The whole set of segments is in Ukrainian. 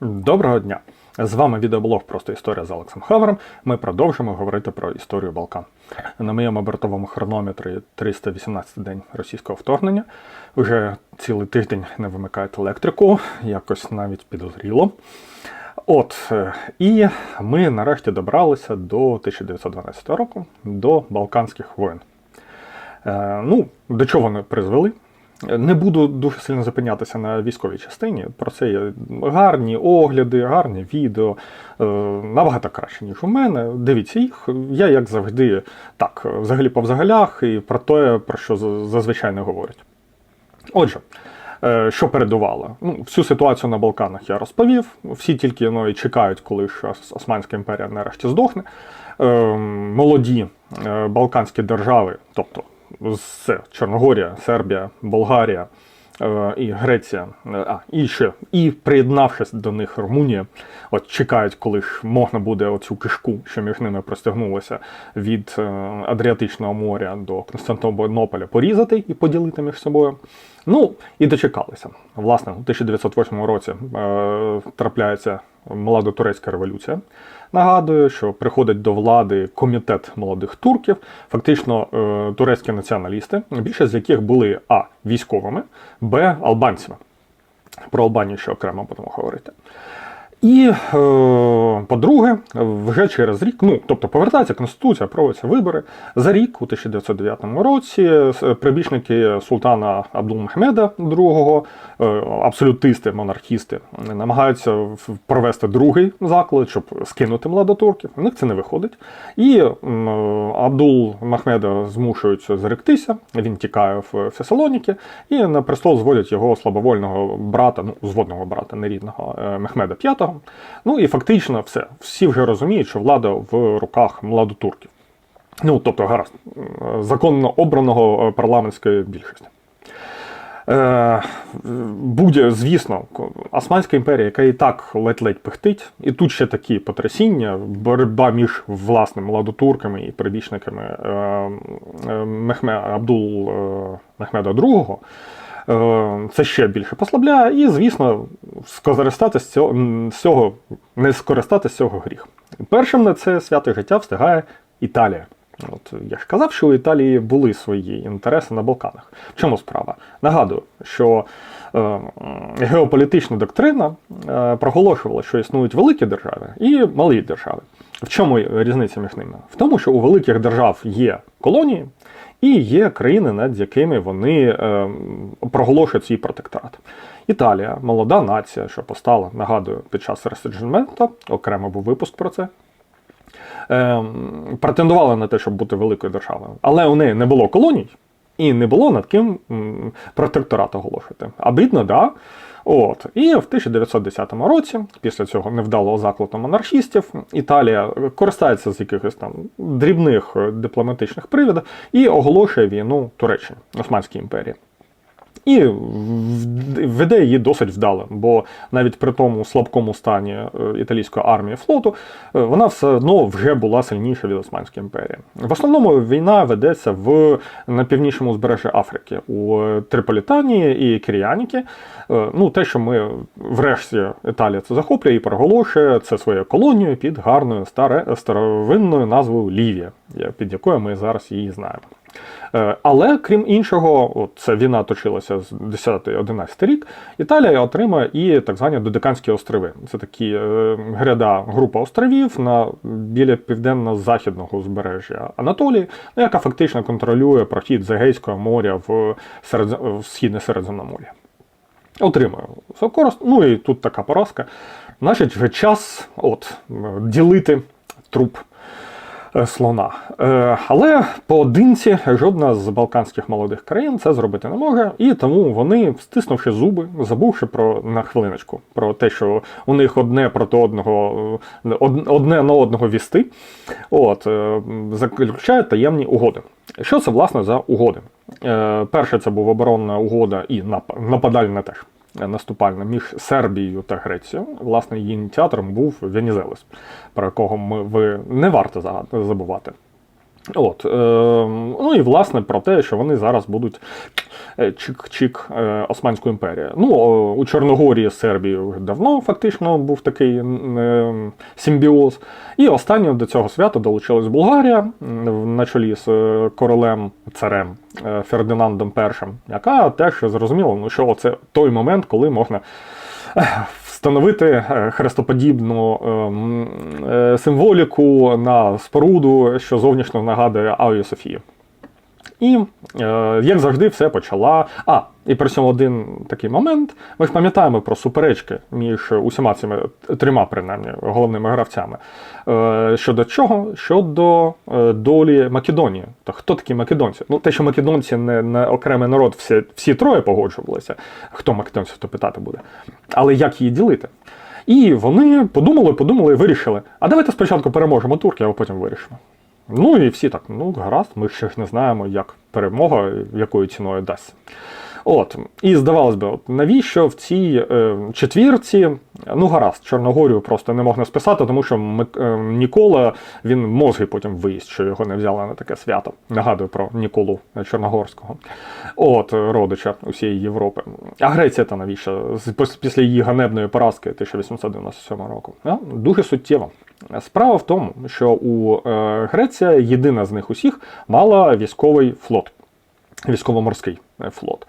Доброго дня! З вами відеоблог Просто історія з Олексом Хавером. Ми продовжимо говорити про історію Балкан. На моєму бортовому хронометрі 318 день російського вторгнення. Уже цілий тиждень не вимикають електрику, якось навіть підозріло. От, е, і ми нарешті добралися до 1912 року, до Балканських воєн. Е, ну, до чого вони призвели? Не буду дуже сильно зупинятися на військовій частині. Про це є гарні огляди, гарні відео. е, Набагато краще, ніж у мене. Дивіться їх. Я, як завжди, так, взагалі по взагалях і про те, про що зазвичай не говорять. Отже, е, що передувало? Ну, всю ситуацію на Балканах я розповів. Всі тільки ну, і чекають, коли ж Османська імперія нарешті здохне. Е, Молоді е, Балканські держави, тобто з Чорногорія, Сербія, Болгарія е, і Греція, е, а, і ще, і приєднавшись до них Румунія, от чекають, коли ж можна буде оцю кишку, що між ними простягнулося від е, Адріатичного моря до Константинополя, порізати і поділити між собою. Ну, і дочекалися. Власне, у 1908 році е, трапляється молодотурецька революція. Нагадую, що приходить до влади комітет молодих турків, фактично е, турецькі націоналісти, більшість з яких були А. військовими, Б. албанцями. Про Албанію ще окремо будемо говорити. І, е, по-друге, вже через рік, ну тобто повертається Конституція, проводяться вибори. За рік, у 1909 році, прибічники султана Абдул-Мехмеда II, е, абсолютисти, монархісти, намагаються провести другий заклад, щоб скинути младотурків. У них це не виходить. І Абдул Махмеда змушують зректися. Він тікає в Фесалоніки, і на престол зводять його слабовольного брата, ну, зводного брата, нерідного е, Мехмеда V. Ну і фактично все. Всі вже розуміють, що влада в руках младотурків. Ну, тобто, гаразд, законно обраного е, парламентської більшості. Е, Буде, звісно, Османська імперія, яка і так ледь-ледь пихтить, і тут ще такі потрясіння, боротьба між власне младотурками і прибічниками е, е, Мехме, Абдул е, Мехмеда II. Е, Це ще більше послабляє, і, звісно, скористатися з цього, цього не скористатися цього гріх. Першим на це святе життя встигає Італія. От я ж казав, що у Італії були свої інтереси на Балканах. В чому справа? Нагадую, що е, геополітична доктрина е, проголошувала, що існують великі держави і малі держави. В чому різниця між ними? В тому, що у великих держав є колонії і є країни, над якими вони е, проголошують свій протекторат. Італія, молода нація, що постала, нагадую, під час реседжменту, окремо був випуск про це ем, претендувала на те, щоб бути великою державою, але у неї не було колоній і не було над ким протекторат оголошувати. А бідно, да. От. І в 1910 році, після цього невдалого закладу монархістів, Італія користається з якихось там дрібних е, дипломатичних привідів і оголошує війну Туреччині, Османській імперії. І веде її досить вдало, бо навіть при тому слабкому стані е, італійської армії флоту е, вона все одно вже була сильніша від Османської імперії. В основному війна ведеться в на північному узбережжі Африки у Триполітанії і Кіріаніки. Е, Ну, те, що ми врешті Італія це захоплює і проголошує це своєю колонією під гарною старе, старовинною назвою Лівія, під якою ми зараз її знаємо. Е, Але крім іншого, ця війна точилася з 10-11 рік. Італія отримає і так звані Додеканські острови. Це такі е, гряда група островів на біля південно-західного узбережжя Анатолії, ну, яка фактично контролює прохід з Егейського моря в, серед, в східне Середземномор'я. Отримує свою користь. Ну і тут така поразка. Значить, вже час от, ділити труп слона. Е, Але поодинці жодна з балканських молодих країн це зробити не може, і тому вони, стиснувши зуби, забувши про на хвилиночку про те, що у них одне проти одного, е, одне на одного вісти, от, е, заключають таємні угоди. Що це власне за угоди? Е, Перше, це була оборонна угода і нап- нападальна теж. Наступальна між Сербією та Грецією. Власне, її ініціатором був Венізелес, про якого ми ви не варто забувати. От, е, ну і власне про те, що вони зараз будуть е, чик-чик е, Османську імперію. Ну, у Чорногорії з Сербією давно фактично був такий е, симбіоз. І останнім до цього свята долучилась Болгарія на чолі з е, королем царем е, Фердинандом І, яка теж зрозуміла, ну, що це той момент, коли можна е, встановити е, хрестоподібну е, е, символіку на споруду, що зовнішньо нагадує Авію Софію. І, як завжди, все почала. А, і при цьому один такий момент. Ми ж пам'ятаємо про суперечки між усіма цими трьома, принаймні, головними гравцями. Е, щодо чого? Щодо е, долі Македонії. То хто такі македонці? Ну, те, що македонці не, не окремий народ, всі, всі троє погоджувалися. Хто македонців, то питати буде. Але як її ділити? І вони подумали, подумали і вирішили: а давайте спочатку переможемо турків, а потім вирішимо. Ну і всі так, ну гаразд, ми ще ж не знаємо, як перемога, якою ціною дасться. От, і здавалось би, от навіщо в цій е, четвірці, ну гаразд, Чорногорію просто не можна списати, тому що Мик- е, Нікола він мозги потім виїзд, що його не взяли на таке свято. Нагадую про Ніколу Чорногорського, от родича усієї Європи. А Греція та навіщо? Після її ганебної поразки 1897 року. А, дуже суттєво. Справа в тому, що у е, Греція єдина з них усіх мала військовий флот, військово-морський е, флот.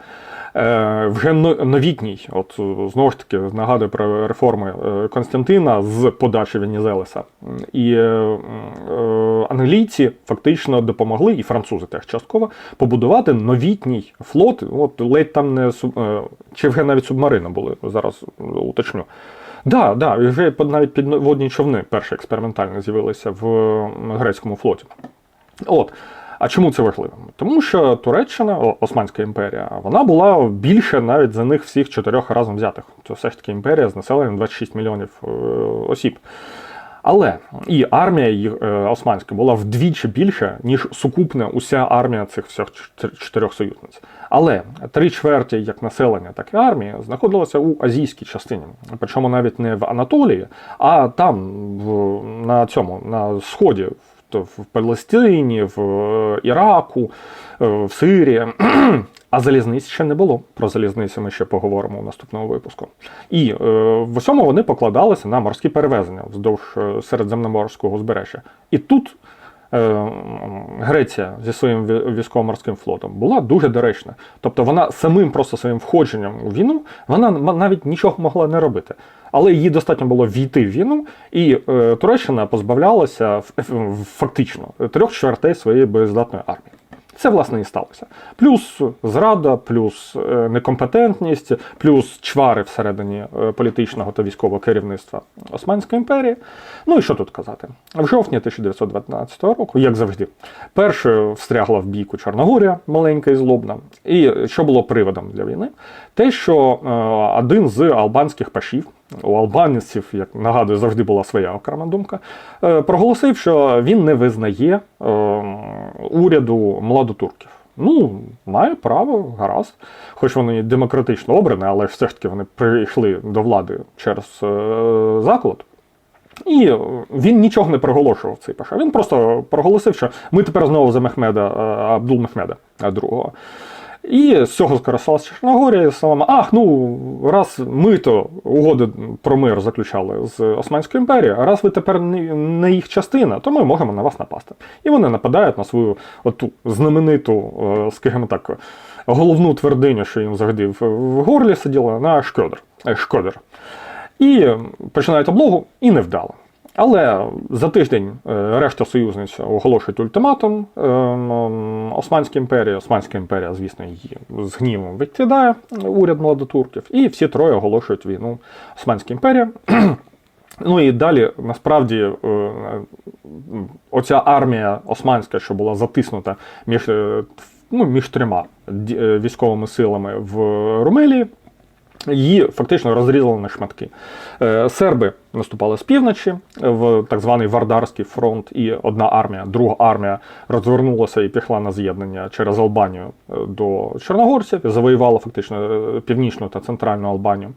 Е, вже новітній, от знову ж таки нагадую про реформи е, Константина з подачі Венізелеса. І е, англійці фактично допомогли, і французи теж частково, побудувати новітній флот. От ледь там не чи вже навіть субмарини були, зараз уточню. Да, да, вже навіть підводні човни перші експериментально з'явилися в грецькому флоті. От. А чому це важливо? Тому що Туреччина, Османська імперія, вона була більше навіть за них всіх чотирьох разом взятих. Це все ж таки імперія з населенням 26 мільйонів е, осіб. Але і армія е, османська була вдвічі більше, ніж сукупна уся армія цих всіх чотирьох союзниць. Але три чверті як населення, так і армії знаходилося у азійській частині. Причому навіть не в Анатолії, а там, в, на цьому, на сході, в, в Палестині, в е, Іраку, е, в Сирії. А залізниць ще не було. Про залізницю ми ще поговоримо у наступному випуску. І е, в усьому вони покладалися на морські перевезення вздовж е, середземноморського узбережжя. І тут е, Греція зі своїм військово-морським флотом була дуже доречна. Тобто вона самим просто своїм входженням у війну вона навіть нічого могла не робити. Але їй достатньо було війти в війну, і е, Туреччина позбавлялася фактично трьох чвертей своєї боєздатної армії. Це власне і сталося. Плюс зрада, плюс е, некомпетентність, плюс чвари всередині е, політичного та військового керівництва Османської імперії. Ну і що тут казати? В жовтні 1912 року, як завжди, першою встрягла в бійку Чорногорія, маленька і злобна. І що було приводом для війни? Те, що е, один з албанських пашів, у албанців, як нагадую, завжди була своя окрема думка, е, проголосив, що він не визнає е, уряду младотурків. Ну, має право, гаразд. Хоч вони демократично обрані, але все ж таки вони прийшли до влади через е, заклад. І він нічого не проголошував цей паша. Він просто проголосив, що ми тепер знову за Мехмеда, Абдул Мехмеда другого. І з цього скористалася Чорногорія словами, ах, ну, раз ми то угоди про мир заключали з Османською імперією, а раз ви тепер не, їх частина, то ми можемо на вас напасти. І вони нападають на свою оту знамениту, е, скажімо так, головну твердиню, що їм завжди в, горлі сиділа, на Шкодер. Шкодер. І починають облогу, і невдало. Але за тиждень е, решта союзниць оголошують ультиматум е, Османській імперії. Османська імперія, звісно, її з гнівом відкидає уряд младотурків, і всі троє оголошують війну Османській імперії. Ну і далі насправді е, оця армія османська, що була затиснута між, ну, між трьома військовими силами в Румелії, її фактично розрізали на шматки. Серби наступали з півночі в так званий Вардарський фронт, і одна армія, друга армія розвернулася і пішла на з'єднання через Албанію е, до чорногорців, завоювала фактично е, північну та центральну Албанію.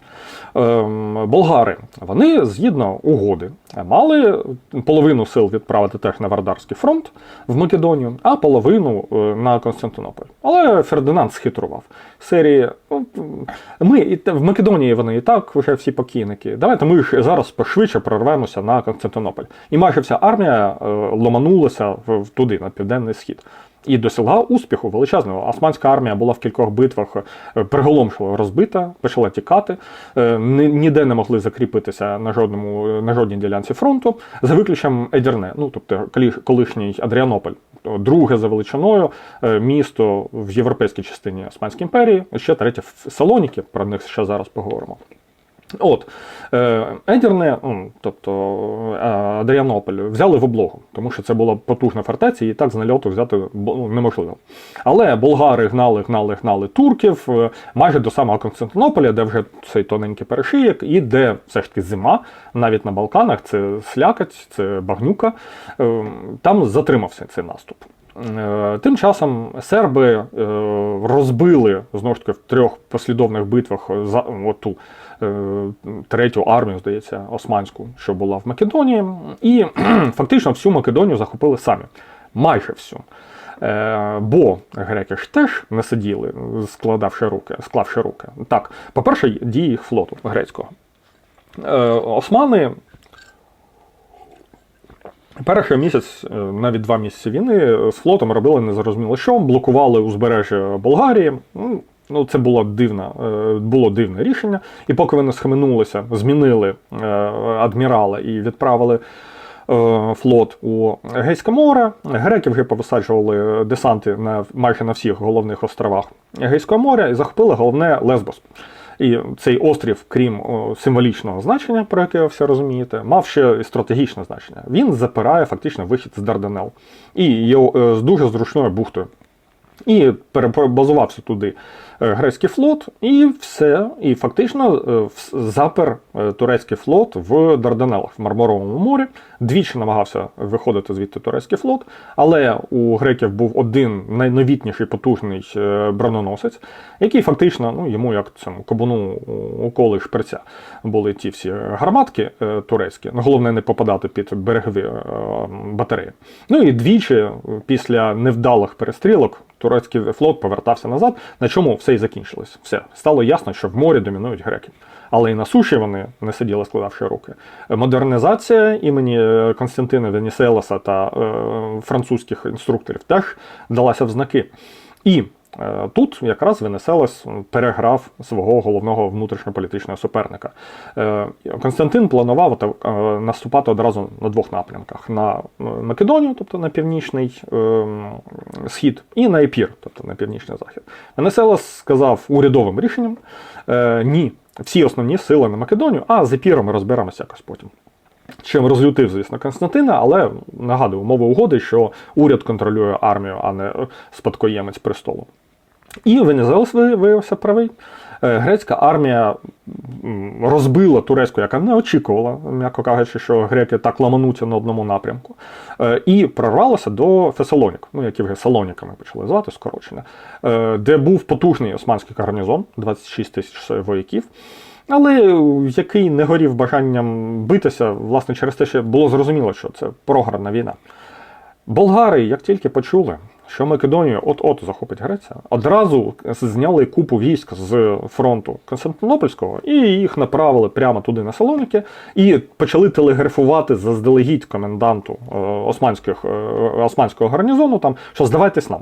Ем, Болгари вони згідно угоди мали половину сил відправити теж на Вардарський фронт в Македонію, а половину е, на Константинополь. Але Фердинанд схитрував. Серії «Ну, ми в Македонії вони і так вже всі покійники. Давайте ми ж зараз пошвидше прорвемося на Константинополь. І майже вся армія е, ломанулася туди, на південний схід. І досягла успіху величезного. Османська армія була в кількох битвах е, приголомшливо розбита, почала тікати, е, ніде не могли закріпитися на жодному на жодній ділянці фронту, за виключенням Едірне, ну тобто колишній Адріанополь, друге за величиною місто в європейській частині Османської імперії, ще третє в Салоніки, про них ще зараз поговоримо. От, е, Едірне, тобто е, Адріанополь, взяли в облогу, тому що це була потужна фортеця, і так з нальоту взяти ну, неможливо. Але болгари гнали, гнали, гнали турків е, майже до самого Константинополя, де вже цей тоненький перешиєк, і де все ж таки зима, навіть на Балканах, це слякать, це багнюка. Там затримався цей наступ. Тим часом серби розбили знову ж таки в трьох послідовних битвах за оту третю армію, здається, османську, що була в Македонії, і фактично всю Македонію захопили самі. Майже всю. Е, Бо греки ж теж не сиділи, складавши руки, склавши руки. Так, по-перше, дії їх флоту грецького. Е, Османи Перший місяць, е, навіть два місяці війни з флотом робили незрозуміло що, блокували узбережжя Болгарії. Ну, це було дивне, е, було дивне рішення. І поки вони схаменулися, змінили е, адмірала і відправили е, флот у Егейське море. Греки вже повисаджували десанти на майже на всіх головних островах Егейського моря і захопили головне Лесбос. І цей острів, крім символічного значення, про яке ви все розумієте, мав ще і стратегічне значення. Він запирає фактично вихід з Дарданел і його з дуже зручною бухтою. І перебазувався туди грецький флот, і все. І фактично е, запер е, турецький флот в Дарданелах, в Мармуровому морі. Двічі намагався виходити звідти турецький флот, але у греків був один найновітніший потужний е, броненосець, який фактично ну, йому як цьому кабуну у колі шперця були ті всі гарматки е, турецькі. Ну, головне не попадати під берегові е, батареї. Ну і двічі е, після невдалих перестрілок турецький флот повертався назад, на чому все і закінчилось. Все стало ясно, що в морі домінують греки. Але і на суші вони не сиділи, складавши руки. Модернізація імені е, Константина Веніселеса та е, французьких інструкторів теж далася в знаки. І тут якраз Венеселес переграв свого головного внутрішньополітичного суперника. Е, Константин планував е, наступати одразу на двох напрямках: на е, Македонію, тобто на північний е, схід, і на Епір, тобто на північний захід. Венеселес сказав урядовим рішенням: е, ні, всі основні сили на Македонію, а з Епіром ми розберемося якось потім. Чим розлютив, звісно, Константина, але нагадую, умови угоди, що уряд контролює армію, а не спадкоємець престолу. І Венезелес виявився правий. Е, Грецька армія розбила турецьку, яка не очікувала, м'яко кажучи, що греки так ламануться на одному напрямку, е, і прорвалася до Фесалонік, ну які вже Салоніками почали звати скорочено, е, де був потужний османський гарнізон, 26 тисяч вояків. Але який не горів бажанням битися, власне, через те, що було зрозуміло, що це програна війна. Болгари, як тільки почули, що Македонію от-от захопить Греція, одразу зняли купу військ з фронту Константинопольського і їх направили прямо туди на Салоніки, і почали телеграфувати заздалегідь коменданту е, османських, е, османського гарнізону, там, що здавайтесь нам.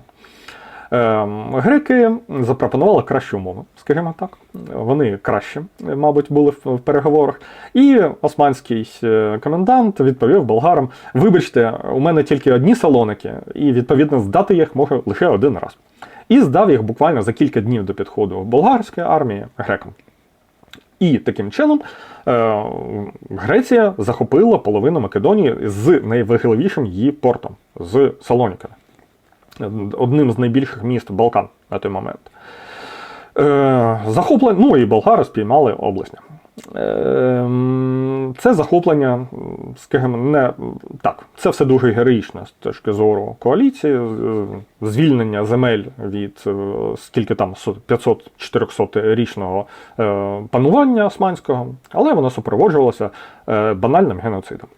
Ем, Греки запропонували кращі умови, скажімо так. Вони кращі, мабуть, були в в переговорах. І османський е, комендант відповів болгарам: вибачте, у мене тільки одні салоники, і відповідно здати їх може лише один раз. І здав їх буквально за кілька днів до підходу болгарської армії грекам. І таким чином е, Греція захопила половину Македонії з найважливішим її портом з Салоніками одним з найбільших міст Балкан на той момент. Е, захоплені, ну і болгари спіймали обласня. Ем, Це захоплення, скажімо, не так, це все дуже героїчно з точки зору коаліції, звільнення земель від е, скільки там 500-400 річного е, панування османського, але воно супроводжувалося е, банальним геноцидом.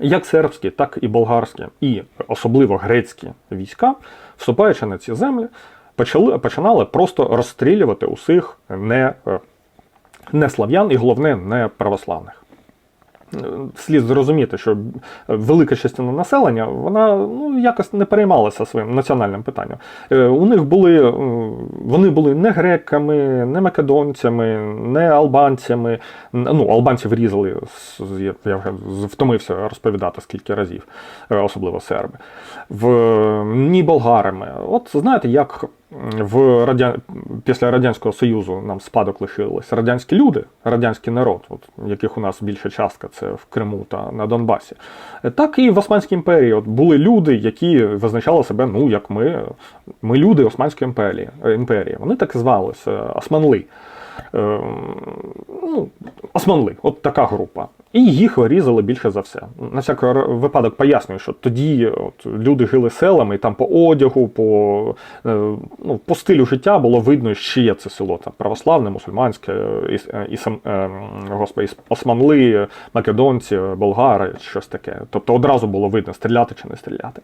Як сербські, так і болгарські, і особливо грецькі війська, вступаючи на ці землі, почали, починали просто розстрілювати усіх не, е, не слав'ян і головне не православних. Слід зрозуміти, що велика частина населення вона ну, якось не переймалася своїм національним питанням. Е, У них були, е, вони були не греками, не македонцями, не албанцями. Ну, албанців різали, я вже втомився розповідати скільки разів, е, особливо серби. В, ні болгарами. От знаєте, як в радя... після Радянського Союзу нам спадок лишилися радянські люди, радянський народ, от, яких у нас більша частка це в Криму та на Донбасі. Так і в Османській імперії от, були люди, які визначали себе, ну, як ми, ми люди Османської імперії. імперії. Вони так звалися Османли. Е, ну, Османли, от така група. І їх різали більше за все. На всякий р- випадок пояснюю, що тоді от, люди жили селами, і там по одягу, по, е, ну, по стилю життя було видно, чиє це село. Там православне, мусульманське, і, і, е, господи, османли, македонці, болгари, щось таке. Тобто одразу було видно, стріляти чи не стріляти.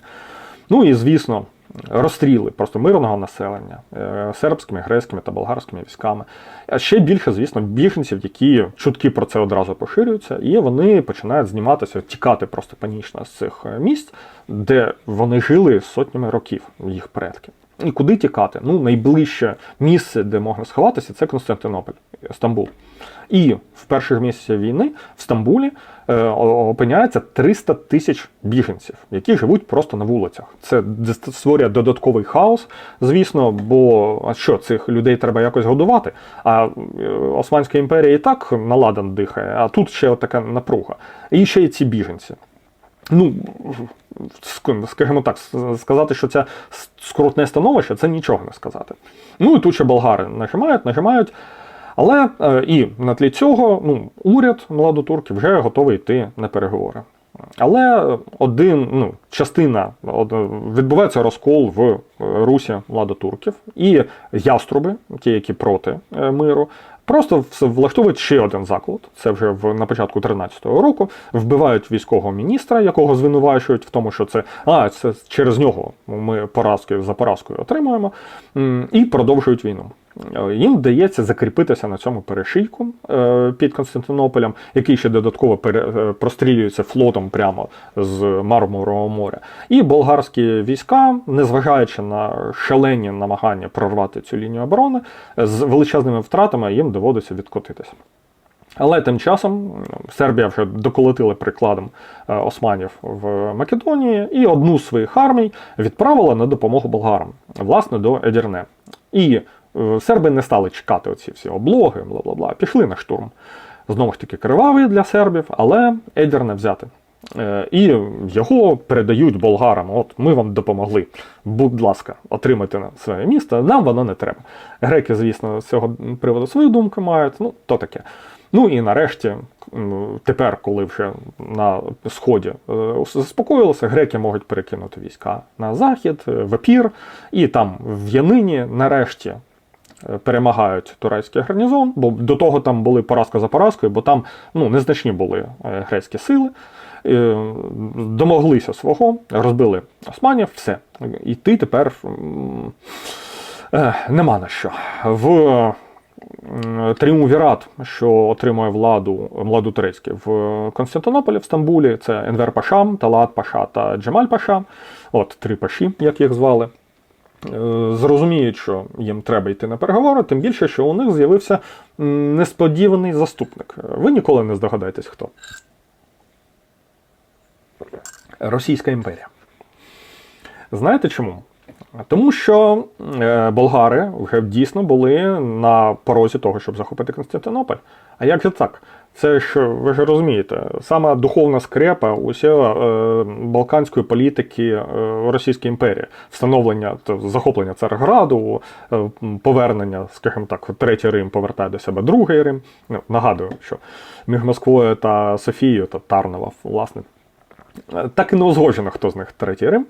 Ну і звісно, розстріли просто мирного населення е, сербськими, грецькими та болгарськими військами. А ще більше, звісно, біженців, які чутки про це одразу поширюються, і вони починають зніматися, тікати просто панічно з цих місць, де вони жили сотнями років, їх предки. І куди тікати? Ну, найближче місце, де можна сховатися, це Константинополь, Стамбул. І в перших місяцях війни в Стамбулі е, опиняється 300 тисяч біженців, які живуть просто на вулицях. Це створює додатковий хаос, звісно, бо а що цих людей треба якось годувати. А е, Османська імперія і так наладан дихає, а тут ще така напруга. І ще й ці біженці. Ну, ск- скажімо так, сказати, що це скрутне становище, це нічого не сказати. Ну і тут ще болгари нажимають, нажимають. Але е, і на тлі цього ну, уряд младотурків вже готовий йти на переговори. Але один, ну, частина відбувається розкол в е, Русі младотурків, і яструби, ті, які проти е, миру, просто влаштовують ще один заклад. Це вже в на початку 13-го року. Вбивають військового міністра, якого звинувачують в тому, що це а це через нього ми поразки за поразкою отримуємо, і продовжують війну. Е, Їм вдається закріпитися на цьому перешийку е, під Константинополем, який ще додатково е, прострілюється флотом прямо з Мармурового моря. І болгарські війська, незважаючи на шалені намагання прорвати цю лінію оборони, з величезними втратами їм доводиться відкотитися. Але тим часом Сербія вже доколотила прикладом османів в Македонії і одну з своїх армій відправила на допомогу болгарам, власне, до Едірне. І серби не стали чекати оці всі облоги, бла бла бла, пішли на штурм. Знову ж таки, кривавий для сербів, але Едірне взяти. Е, І його передають болгарам. От ми вам допомогли. Будь ласка, отримайте своє місто. Нам воно не треба. Греки, звісно, з цього приводу свою думку мають. Ну, то таке. Ну і нарешті, тепер, коли вже на сході е, заспокоїлося, греки можуть перекинути війська на захід, е, в Епір, і там в Янині нарешті е, перемагають турецький гарнізон, бо до того там були поразка за поразкою, бо там ну, незначні були е, грецькі сили. Е, Домоглися свого, розбили османів, все. І ти тепер е, нема на що. В Тріумвірат, що отримує владу владу турецьку в Константинополі, в Стамбулі, це Енвер Паша, Талат Паша та Джемаль Паша. От три паші, як їх звали. Е, Зрозуміють, що їм треба йти на переговори, тим більше, що у них з'явився несподіваний заступник. Ви ніколи не здогадаєтесь, хто. Російська імперія. Знаєте чому? Тому що е, болгари дійсно були на порозі того, щоб захопити Константинополь. А як же так? Це ж ви ж розумієте, сама духовна скрепа усього е, балканської політики е, Російської імперії, встановлення захоплення Царграду, е, повернення, скажімо так, третій Рим повертає до себе другий Рим. Ну, нагадую, що між Москвою та Софією та Тарнова, власне, так і не узгоджено, хто з них третій Рим.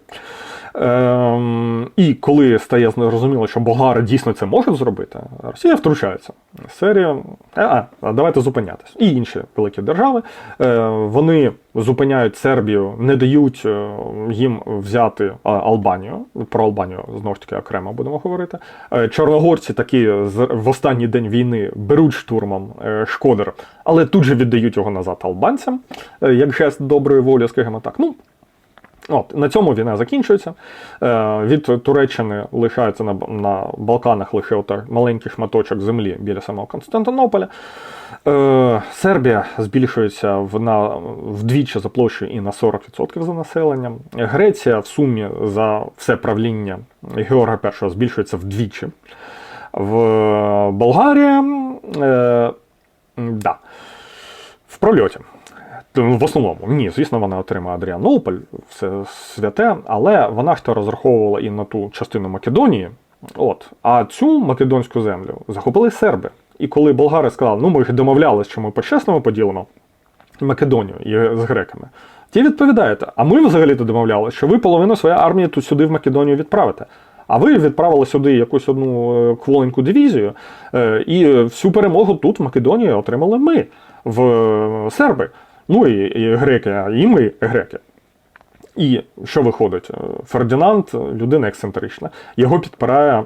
Ем, і коли стає зрозуміло, що болгари дійсно це можуть зробити, Росія втручається. Серія, а, а давайте зупинятись. І інші великі держави е, вони зупиняють Сербію, не дають е, їм взяти Албанію. Про Албанію знову ж таки окремо будемо говорити. Е, Чорногорці такі в останній день війни беруть штурмом е, Шкодер, але тут же віддають його назад албанцям, як жест доброї волі, скажімо так. Ну, От, на цьому війна закінчується. Е, від Туреччини лишається на, на Балканах лише отак маленький шматочок землі біля самого Константинополя. Е, Сербія збільшується в, на, вдвічі за площею і на 40% за населенням. Греція в сумі за все правління Георга І збільшується вдвічі. В Болгарія е, да, в прольоті. В основному, ні, звісно, вона отримає Адріанополь, все святе, але вона ж то розраховувала і на ту частину Македонії. От, а цю македонську землю захопили серби. І коли болгари сказали, ну ми ж домовлялися, що ми по-чесному поділимо Македонію з греками. Ті відповідаєте, а ми взагалі-то домовлялися, що ви половину своєї армії тут сюди в Македонію відправите. А ви відправили сюди якусь одну е, кволеньку дивізію, е, і всю перемогу тут, в Македонії, отримали ми, в е, серби. Ну і, і греки, і ми греки. І що виходить? Е, Фердинанд людина ексцентрична. Його підпирає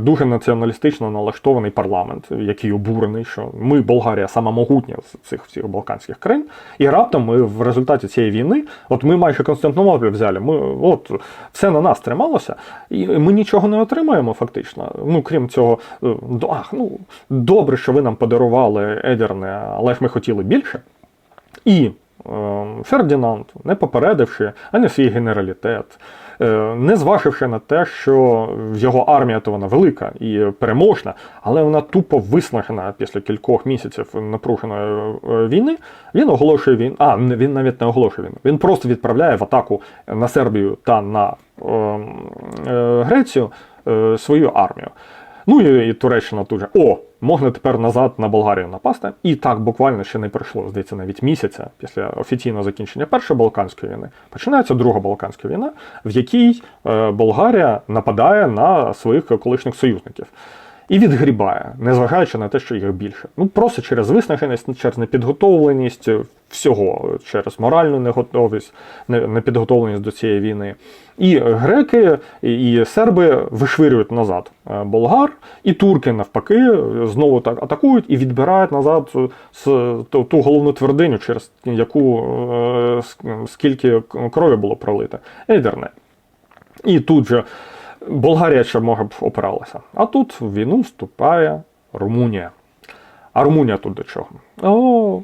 дуже націоналістично налаштований парламент, який обурений, що ми, Болгарія, сама могутня з цих всіх балканських країн. І раптом ми в результаті цієї війни, от ми майже Константинополь взяли, ми от все на нас трималося, і ми нічого не отримаємо фактично. Ну крім цього, е, ах, ну добре, що ви нам подарували Едерне, але ж ми хотіли більше. І е, Фердінанд, не попередивши ані свій генералітет, е, не зваживши на те, що його армія то вона велика і переможна, але вона тупо виснажена після кількох місяців напруженої е, війни, він оголошує війну. А, він навіть не оголошує війну. Він просто відправляє в атаку на Сербію та на е, е, Грецію е, свою армію. Ну і, і Туреччина тут же, о, можна тепер назад на Болгарію напасти. І так буквально ще не пройшло, здається, навіть місяця після офіційного закінчення Першої Балканської війни. Починається Друга Балканська війна, в якій е, Болгарія нападає на своїх колишніх союзників. І відгрібає, незважаючи на те, що їх більше. Ну просто через виснаженість, через непідготовленість всього, через моральну неготовість, не- непідготовленість до цієї війни. І греки, і серби вишвирюють назад е, болгар, і турки навпаки знову так атакують і відбирають назад ту, ту головну твердиню, через яку е, скільки крові було пролите. Ейдерне. І тут же Болгарія ще може б опиралася. А тут в війну вступає Румунія. А Румунія тут до чого? О,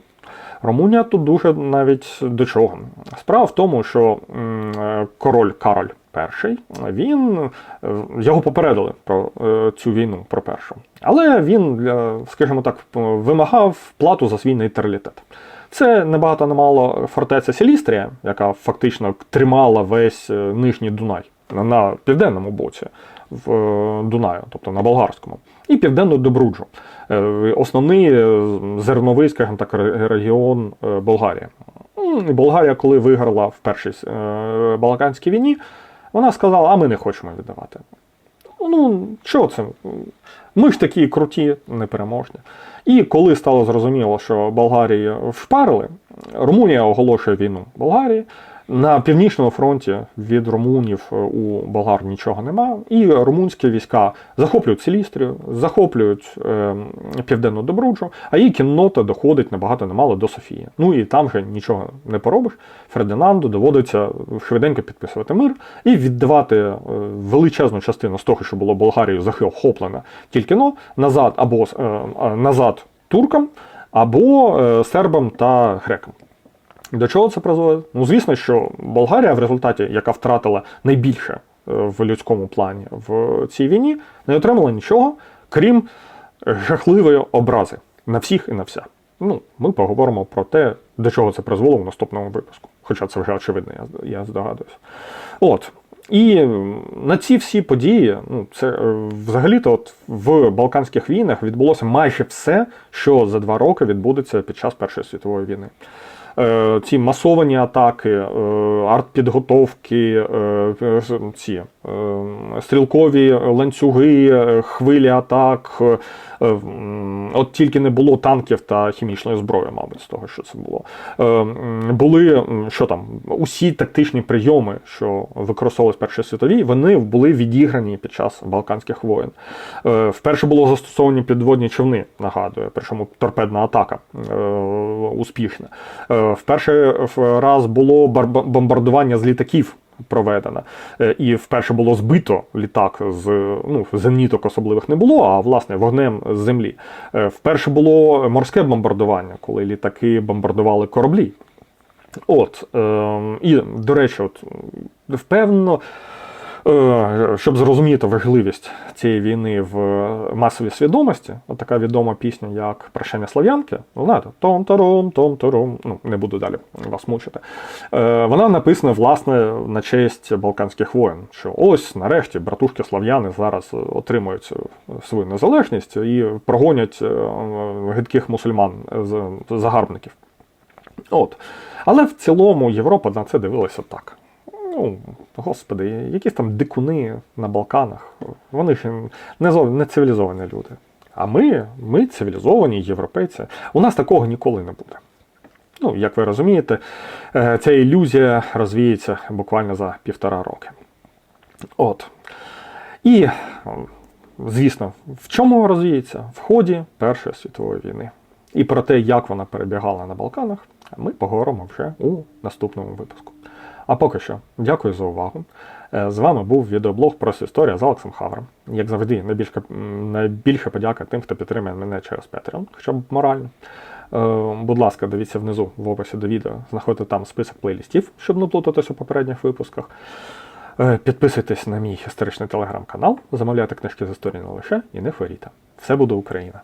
Румунія тут дуже навіть до чого. Справа в тому, що король Кароль І, він е, його попередили про е, цю війну, про першу. Але він, скажімо так, вимагав плату за свій нейтралітет. Це небагато не мало фортеця Сілістрія, яка фактично тримала весь е, нижній Дунай на- південному боці в е, Дунаю, тобто на болгарському, і південну Добруджу. Е, Основний е, зерновий, скажімо так, регіон Болгарії. Болгарія, коли виграла в першій Балканській війні, вона сказала, а ми не хочемо віддавати. Ну, що це? Ми ж такі круті, непереможні. І коли стало зрозуміло, що Болгарії вшпарили, Румунія оголошує війну Болгарії. На північному фронті від румунів е, у болгар нічого нема, і румунські війська захоплюють Сілістрію, захоплюють е, південну Добруджу, а її кіннота доходить набагато немало до Софії. Ну і там вже нічого не поробиш. Фердинанду доводиться швиденько підписувати мир і віддавати е, величезну частину з того, що було Болгарією захоплено тільки но назад або е, е, назад туркам, або сербам та грекам. До чого це призводить? Ну, звісно, що Болгарія в результаті, яка втратила найбільше е, в людському плані в цій війні, не отримала нічого, крім жахливої образи на всіх і на вся. Ну, ми поговоримо про те, до чого це призвело в наступному випуску. Хоча це вже очевидно, я, здогадуюся. От. І на ці всі події, ну, це е, взагалі-то от в Балканських війнах відбулося майже все, що за два роки відбудеться під час Першої світової війни. Е, ці масовані атаки, е, артпідготовки, е, ці стрілкові ланцюги, хвилі атак. Е, От тільки не було танків та хімічної зброї, мабуть, з того, що це було. Е, Були що там, усі тактичні прийоми, що використовувалися в Першій світовій, вони були відіграні під час Балканських воєн. Е, Вперше було застосовані підводні човни, нагадую, причому торпедна атака успішна. Вперше раз було бомбардування з літаків. Проведено. Е, І вперше було збито літак з ну, зеніток особливих не було, а власне вогнем з землі. Е, Вперше було морське бомбардування, коли літаки бомбардували кораблі. От, е, і, до речі, от, впевнено, щоб зрозуміти важливість цієї війни в масовій свідомості, така відома пісня, як Прощання Слав'янки, ну, знаєте, том тарум том тарум ну, не буду далі вас мучити. Е, вона написана, власне, на честь Балканських воєн, що ось, нарешті, братушки слав'яни зараз отримують свою незалежність і прогонять е, гидких мусульман загарбників. От. Але в цілому Європа на це дивилася так. Ну, господи, якісь там дикуни на Балканах. Вони ж не, не цивілізовані люди. А ми, ми цивілізовані європейці. У нас такого ніколи не буде. Ну, як ви розумієте, е, ця ілюзія розвіється буквально за півтора роки. От. І, звісно, в чому розвіється? В ході Першої світової війни. І про те, як вона перебігала на Балканах, ми поговоримо вже у наступному випуску. А поки що, дякую за увагу. Е, З вами був відеоблог про історія з Алексом Хавром. Як завжди, найбільше, найбільше подяка тим, хто підтримує мене через Patreon, хоча б морально. Е, Будь ласка, дивіться внизу в описі до відео, знаходите там список плейлістів, щоб не плутатись у попередніх випусках. Е, Підписуйтесь на мій історичний телеграм-канал, замовляйте книжки з історії не лише і не хворійте. Все буде Україна!